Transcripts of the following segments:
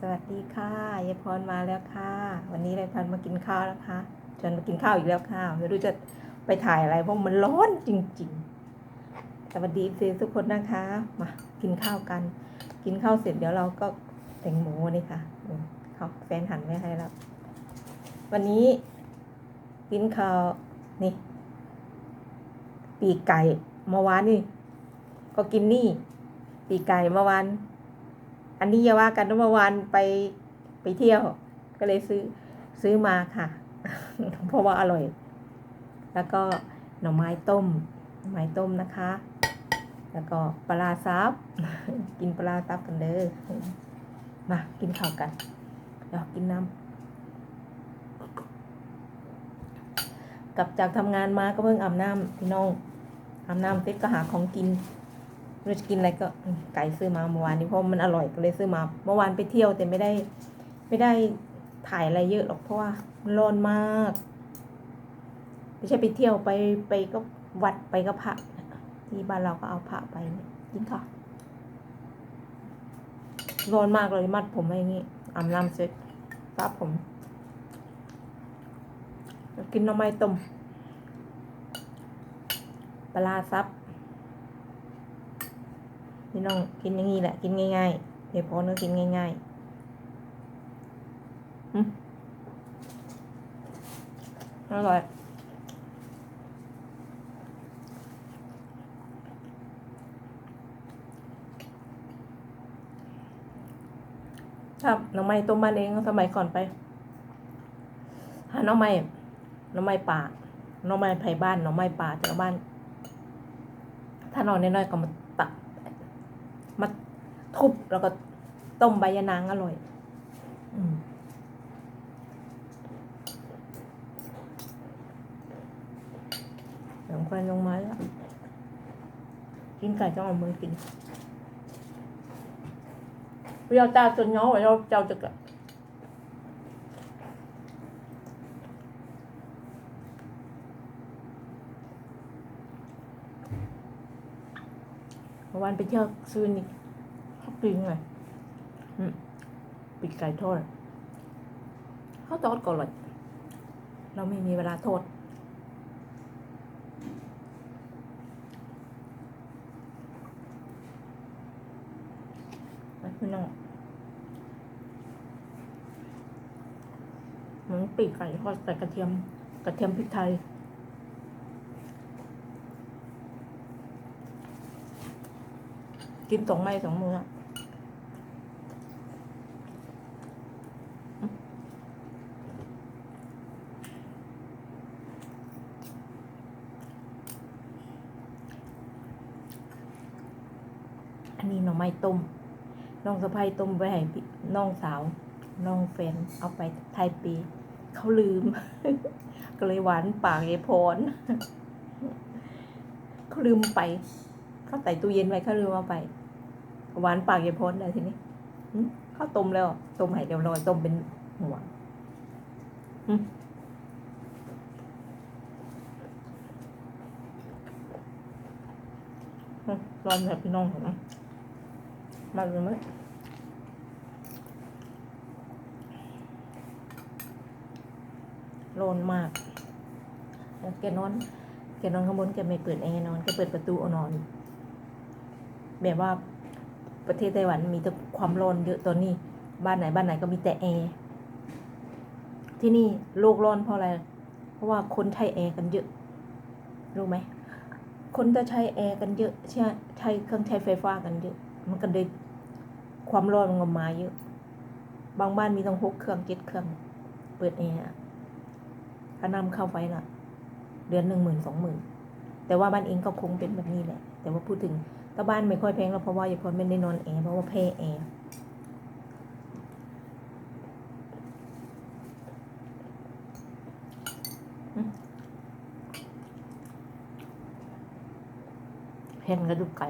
สวัสดีค่ะยายพรมาแล้วค่ะ วันนี้ยายพรมากินข้าวแล้วค่ะชวนมากินข้าวอีกแล้วค่ะไม่รู้จะไปถ่ายอะไรเพราะมันร้อนจริงๆ สวัสดีเซทุกคนนะคะมากินข้าวกัน กินข้าวเสร็จเดี๋ยวเราก็แต่งหมูนี่ค่ะอืมเขาแฟนหันไว้ให้แล้ว วันนี้กินข้าวนี่ ปีกไก่เมื่อวานนี่ ก็กินนี่ ปีกไก่เมื่อวาน อันนี้อย่าว่ากันเมื่อวานไปไปเที่ยว ก็เลยซื้อซื้อมาค่ะ เพราะว่าอร่อย แล้วก็หน่อไม้ต้มหน่อไม้ต้มนะคะ แล้วก็ปลาซับ กินปลาซับกันเด้อมากินข้าวกันเดี๋ยวกินน้ำกลับจากทำงานมาก็เพิ่งอาบน้ำพี่น้องอาบน้ำเสร็จก็หาของกิน ไม่รู้จะกินอะไรก็ไก่ซื้อมาเมื่อวานนี้เพราะมันอร่อยก็เลยซื้อมา เมื่อวานไปเที่ยวแต่ไม่ได้ ไม่ได้ถ่ายอะไรเยอะหรอกเพราะว่ามันร้อนมากไม่ใช่ไปเที่ยวไปไปก็วัดไปก็พระที่บ้านเราก็เอาพระไปกินค่ะร้อนมากเลยมัดผมไว้อย่างงี้อาบน้ำเสร็จซับผมกินหน่อไม้ต้มปลาซับ พี่น้องกินอย่างนี้แหละ กินง่ายๆเดี๋ยวพอเนื้อกินง่ายๆอร่อยครับน้ำไม้ต้มบ้านเองสมัยก่อนไปหาหน้ำไม้หน้ำไม้ป่าหน้ำไม้ไผ่บ้านหน้ำไม้ป่าแต่ละบ้าน ถ้านอนน้อยๆก็มา มาทุบแล้วก็ต้มใบยะนางอร่อยอืมสำคันลงมาแล้ว กินไก่ต้องเอามือกินเราตาจนง้อเราเจ้าจะกะเมื่อวานไปเที่ยวซื้อนี่เขาปิ้งเลยปีกไก่ทอดเขาทอดก่อนเลยเราไม่มีเวลาทอดไปพี่น้องเหมันปีกไก่ทอดใส่กระเทียม กระเทียมพริกไทย กินสองไม้สองมืออะอันนี้หน่อไม้ต้มน้องสะพ้ายต้มไว้ให้น้องสาว น้องแฟนเอาไปไทยปี เขาลืม ก็เลยหวานปากยายพรเขาลืมไป เขาใส่ตู้เย็นไว้เขาลืมเอาไป หวานปากยายพรเลยทีนี้หึเขาต้มแล้วต้มให้เรียบร้อยต้มเป็นหัวร้อนแบบพี่น้องของมาเลยมั้ยร้อนมากแล้วแกนอน แกนอนข้างบนแกไม่เปิดแอร์นอนแกเปิดประตูเอานอน แบบว่าประเทศไต้หวันมีแต่ความร้อนเยอะตอนนี้ บ้านไหนบ้านไหนก็มีแต่แอร์ที่นี่โลกร้อนเพราะอะไร เพราะว่าคนใช้แอร์กันเยอะ รู้ไหม คนจะใช้แอร์กันเยอะใช่ใช้เครื่องใช้ไฟฟ้ากันเยอะ มันก็เลยความร้อนมันก็มาเยอะ บางบ้านมีต้องหกเครื่องเจ็ดเครื่อง เปิดแอร์ค่าน้ำเข้าไฟน่ะเดือนหนึ่งหมื่นสองหมื่นแต่ว่าบ้านเองก็คงเป็นแบบนี้แหละ แต่ว่าพูดถึงถ้าบ้านไม่ค่อยแพงแล้วเพราะว่าอย่าพอไม่ได้นอนแอร์เพราะว่าแพ้แอร์แพงกระดูกไก่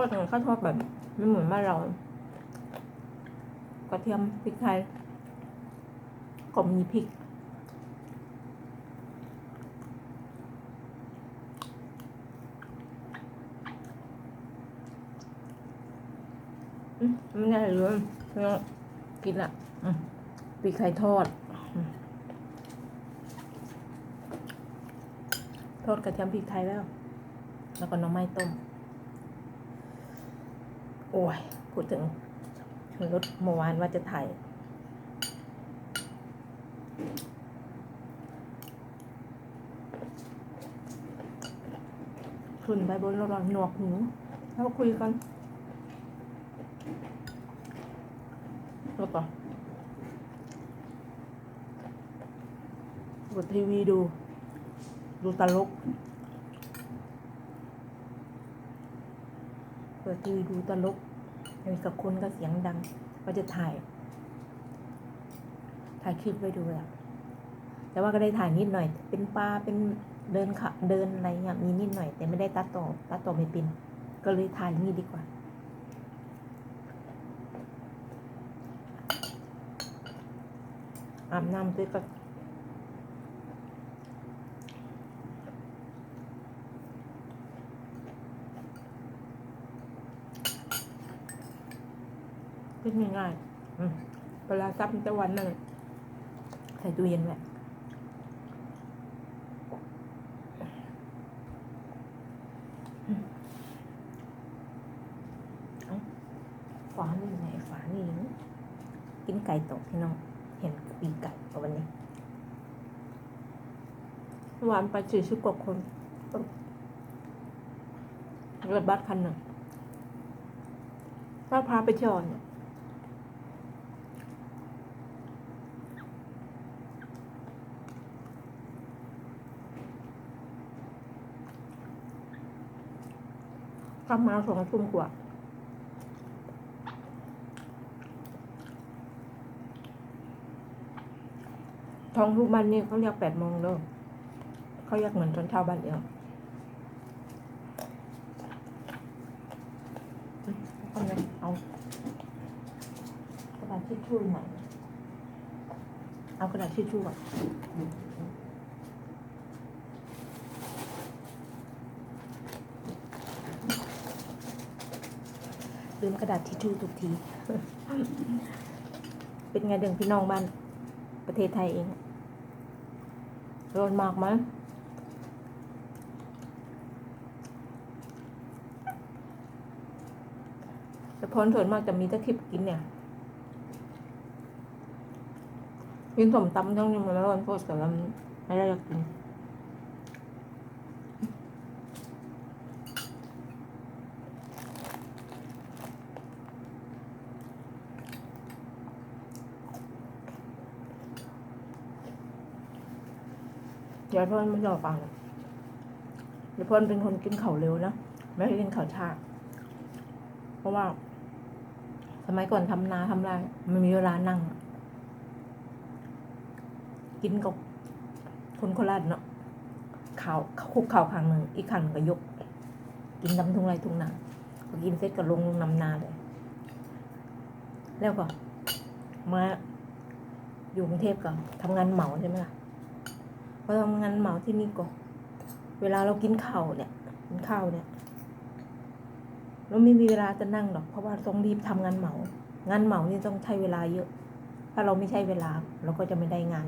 เขาทอดอย่างเขาทอดแบบไม่เหมือนบ้านเรากระเทียมพริกไทยก็มีพริกไม่ได้เลยล้วกินละอืมปีกไข่ทอด ทอดกระเทียมพริกไทยแล้ว แล้วก็น้ำไม้ต้ม อ้ยพูดถึงรถเมื่อวานว่าจะถ่ายขึ้นไปบนรถหนวกหูแล้วคุยกันแล้วก็กดทีวีดู ดูตลก เปิดทีวีดูตลก มีกับคนก็เสียงดัง ก็จะถ่าย ถ่ายคลิปไว้ดูอะแต่ว่าก็ได้ถ่ายนิดหน่อย เป็นปลาเป็นเดินขะเดินอะไรเงี้ยมีนิดหน่อย แต่ไม่ได้ตัดต่อตัดต่อไม่เป็น ก็เลยถ่ายนี่ดีกว่า อาบน้ำด้วยก็ ขึ้นง่ายๆเวลาซับมันจะวันหนึ่งใส่ตู้เย็นไว้อืมเอ้าฝานี่ไงฝานี่กินไก่ตกพี่น้อง เห็นปีไก่กับวันนี้เมื่อวานไปสี่สิบกว่าคนรถบัสคันหนึ่งถ้าพาไปเที่ยวเนี่ย กลับมาสองทุ่มกว่าท้องทุกบ้านนี่เขาเรียกแปดโมงเด้อเขาเรียกเหมือนตอนเช้าบ้านเดียวเอาไงเอากระดาษทิชชู่หน่อยเอากระดาษทิชชู่ก่อน ลืมกระดาษทิชชู่ทุกที เป็นไงเดิงพี่น้องบ้านประเทศไทยเองร้อนมากไหมแต่พ้นส่วนมากจะมีแตะคลิปกินเนี่ยกินสมตำทั้งนี้มันแล้วมันโพสกับแล้วไม่ได้อยากกิน ยายเพิ่นไม่ยอมฟังเลยายเพิ่นเป็นคนกินข้าวเร็วนะไม่ได้กินข้าวช้าเพราะว่า สมัยก่อนทำนาทำไรไม่มีเวลานั่ง กินกับคนโคราชเนาะข่าวคุกข่าวขังหนึ่งอีกขังก็ยก กินน้ำทุ่งไรทุ่งนาพอกินเสร็จก็ลงลงนำนาเลย แล้วก็มาอยู่กรุงเทพก็ทำงานเหมาใช่ไหมล่ะ พอทำงานเหมาที่นี่ก็เวลาเรากินข้าวเนี่ยกินข้าวเนี่ยเราไม่มีเวลาจะนั่งหรอก เพราะว่าต้องรีบทำงานเหมา งานเหมานี่ต้องใช้เวลาเยอะ ถ้าเราไม่ใช้เวลาเราก็จะไม่ได้งาน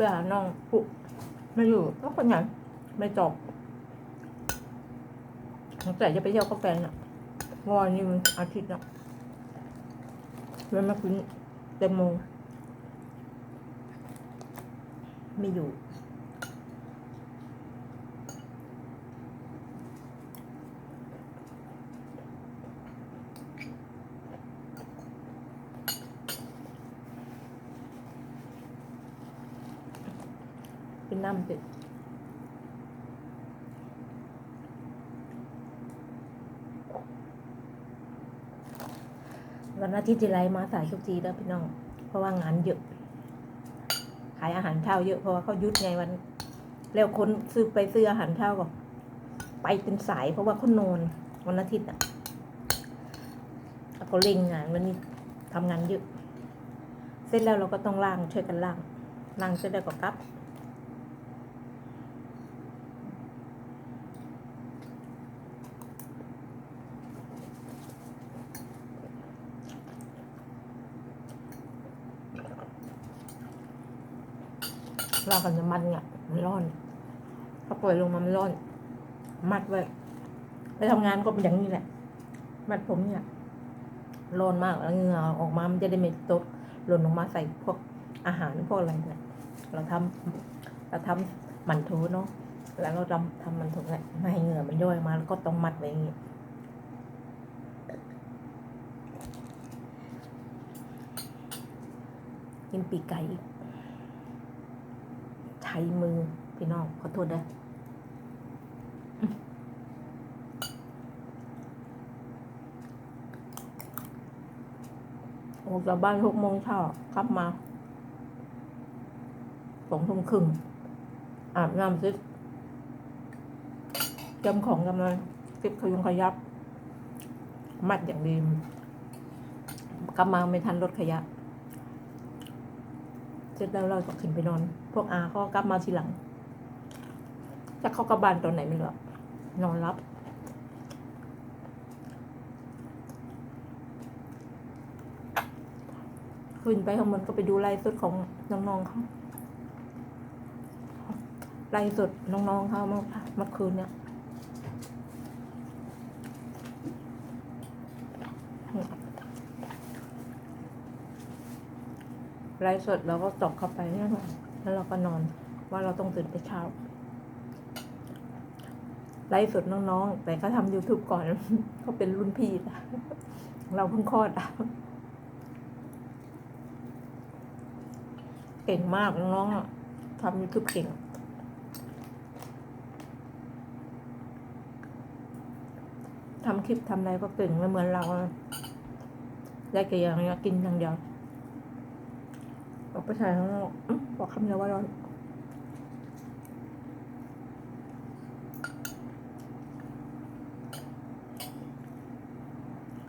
โทรไปหาน้องปุ๊ไม่อยู่ก็คนไหนไม่จบตั้งแต่จะไปเที่ยวกับแฟนอะวันนี้มันอาทิตย์เนาะเลามาคุณเต็มโมไม่อยู่ นำเป็วันอาทิตย์จะไลมาสายทุกทีแล้วพี่น้อง เพราะว่างานเยอะ ขายอาหารเช้าเยอะเพราะว่าเขายุดไงวัน แล้วคนซื้อไปซื้ออาหารเช้าก็ไปเป็นสายเพราะว่าเขานอนวันอาทิตย์อะเขาเล่งงานวันนี้ทำงานเยอะ เสร็จแล้วเราก็ต้องล่างช่วยกันล่างล่างเสร็จแล้วก็กลับ เรากันจะมันเนี่ยมันร้อนพอปล่อยลงมามันร้อน มัดไว้ไปทำงานก็เป็นอย่างนี้แหละ มัดผมเนี่ยร้อนมากแล้วเหงื่อออกมามันจะได้ไม่ตกหล่นลงมาใส่พวกอาหารพวกอะไรเนี่ยเราทำเราทำมันโถเนาะแล้วเราทำทำมันโถเนี่ยไม่ให้เหงื่อมันย่อยออกมาแล้วก็ต้องมัดไว้อย่างนี้กินปีกไก่ อีกใช้มือ พี่น้องขอโทษนะออกจากบ้านหกโมงเช้ากลับมาสองทุ่มครึ่งอาบน้ำเสร็จำของกำลังเก็บขยุงขยับ มัดอย่างดีกลับมาไม่ทันรถขยะ สร็จแล้วเราก็ขึ้นไปนอน พวกอาเขากลับมาทีหลังจะเข้ากลับบ้านตอนไหนไม่รู้อนอนรับขึ้นไปข้างบนก็ไปดูไลฟ์สดของน้องๆเขาไลฟ์สดน้องๆเขาเมื่อคืนเนี่ย ไลฟ์สดเราก็ตกเข้าไปเนี่ยค่ะแล้วเราก็นอนว่าเราต้องตื่นแต่เช้าไลฟ์สดน้องๆ แต่เขาทำ YouTube ก่อน เขาเป็นรุ่นพี่นะเราเพิ่งคลอดอะ เก่งมากน้องๆทำ YouTube เก่ง ทำคลิปทำอะไรก็เก่งไม่เหมือนเรา ได้แค่อย่างเงี้ยกินอย่างเดียว ไปถ่ายข้างนอกบอกคำเดียวว่าร้อน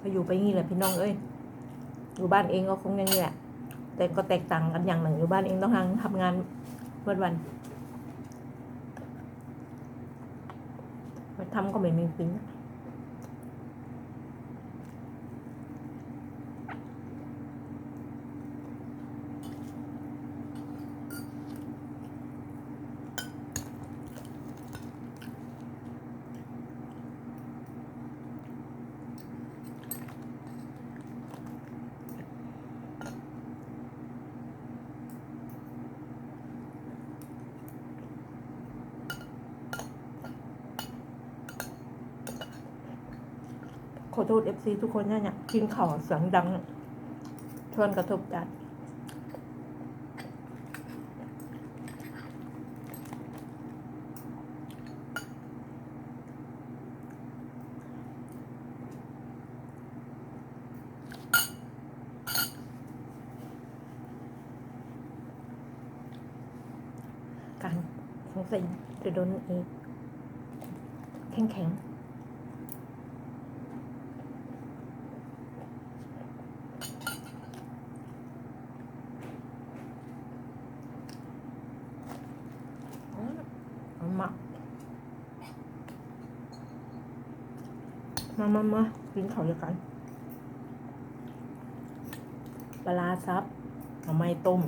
ก็อยู่ไปงี้แหละพี่น้องเอ้ย อยู่บ้านเองก็คงอย่างนี้แหละ แต่ก็แตกต่างกันอย่างหนึ่งอยู่บ้านเองต้องทำงานวันวันทำก็ไม่มีกินข อโทษเอฟซีทุกคนเนี่ยเนี่ยกินข่าวเสียงดังชวนกระทบจัดการสงสัยจะโดนเองแข็งแข็งๆ เอามา มามากินข้าวด้วยกันปลาซับหน่อไม้ต้ม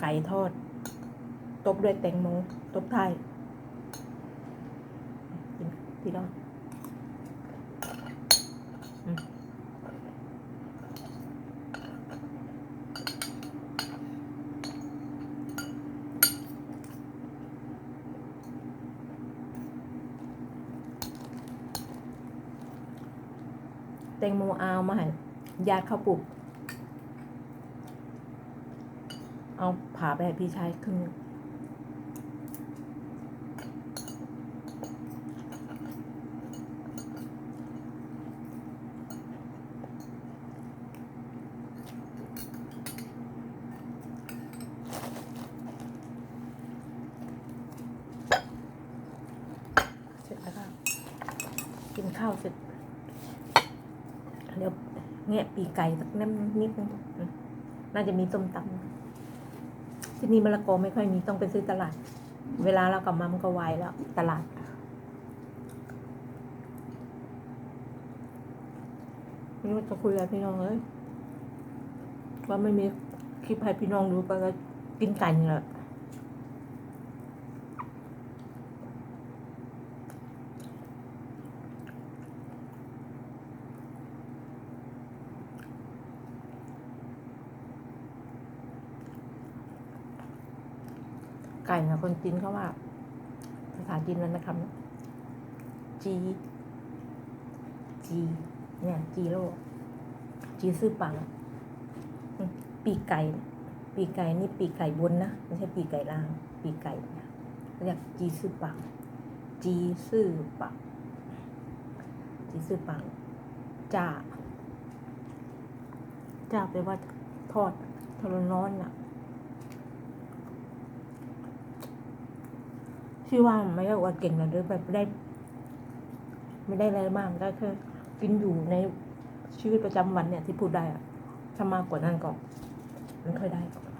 ไก่ทอด ตบด้วยแตงโม ตบไทยกินพี่น้อ แตงโมเอามาหั่นญาติเขาปุกเอาผ่าแบบพี่ชายครึ่งเสร็จแล้วค่ะกินข้าวเสร็จ แงะปีไก่สักนิดนิดนึงน่าจะมีส้มตำที่นี่มะละกอไม่ค่อยมีต้องไปซื้อตลาด เวลาเรากลับมามันก็ไวแล้วตลาดไม่รู้จะคุยอะไรพี่น้องเอ้ยว่าไม่มีคลิปให้พี่น้องดูก็กินไก่นี่แไก่นะคนจีนเขาว่า ภาษาจีนนั้นนะครับจีจีเนี่ย จีโร่จีซื่อปังปีกไก่ ปีกไก่นี่ปีกไก่บนนะไม่ใช่ปีกไก่ล่าง ปีกไก่เรียกจีซื่อปังจีซื่อปังจีซื่อปังจ้าจ้าแปลว่าทอดทอดร้อนๆน่ะ ที่ว่าไม่ได้ว่าเก่งหรือแบบได้ ไม่ได้อะไรมากได้แค่กินอยู่ในชีวิตประจำวันเนี่ยที่พูดได้อะถ้ามากกว่านั้นก็ไม่ค่อยได้หรอ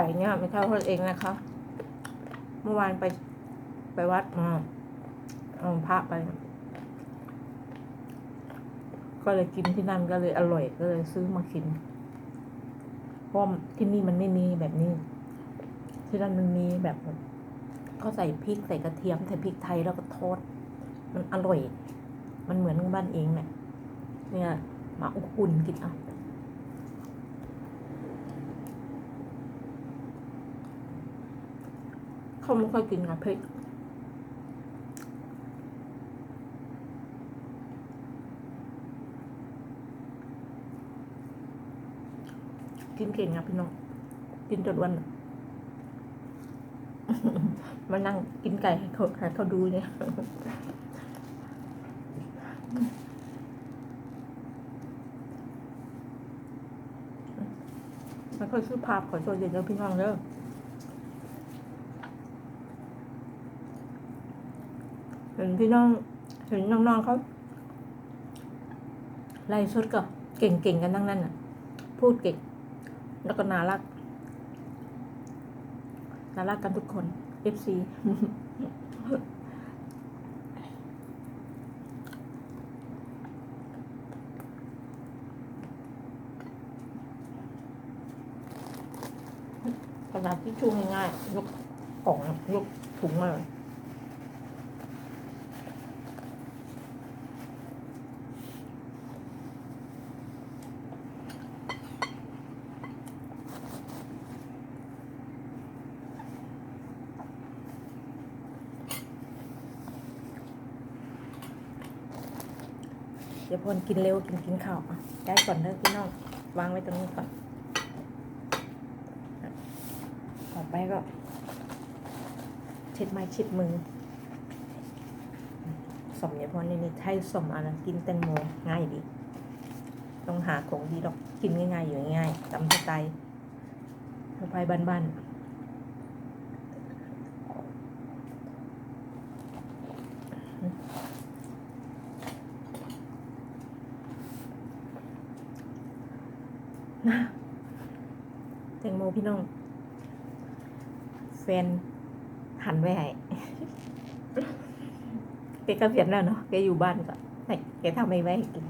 กไก่เนี่ยไม่ใช่ทอดเองนะคะ เมื่อวานไปไปวัดมาเอาพระไป ก็เลยกินที่นั่นก็เลยอร่อยก็เลยซื้อมากินเพราะที่นี่มันไม่มีแบบนี้ ที่นั่นมันมีแบบเขาใส่พริกใส่กระเทียมใส่พริกไทยแล้วก็ทอดมันอร่อย มันเหมือนบ้านเองแหละเนี่ยมาอุ่นกินเอะ เขาไม่ค่อยกินกับพริกกินเก่งครับพี่น้อง กินจนวันมานั่งกินไก่ให้เขาให้เขาดูเนี่ยไม่ค่อยซื้อภาพขอโทษเดี๋ยวพี่น้องเด้อ เห็น พี่น้องเห็นน้องๆเขาไล่สดก็เก่งๆกันทั้งนั้นน่ะ พูดเก่ง แล้วก็น่ารักน่ารักกันทุกคน FC กระดาษที่ชู่ง่ายๆยกกล่องยกถุงมาเลย เดี๋ยวพลกินเร็วกินกินข้าวอะได้ก่อนเด้อพี่น้องวางไว้ตรงนี้ก่อนต่อไปก็เช็ดไม้เช็ดมือสมเนี่ยพรนี่นี่ให้สมอะไรกินแตงโมง่ายดี ต้องหาของดีดอกกินง่ายๆอยู่ง่ายๆตำสไตล์สไตล์บ้านๆนะแตงโม พี่น้อง แฟนหันไว้ให้แกก็เสียนแล้วเนาะแกอยู่บ้านก็ให้แกทำไม่ไว้ให้กิน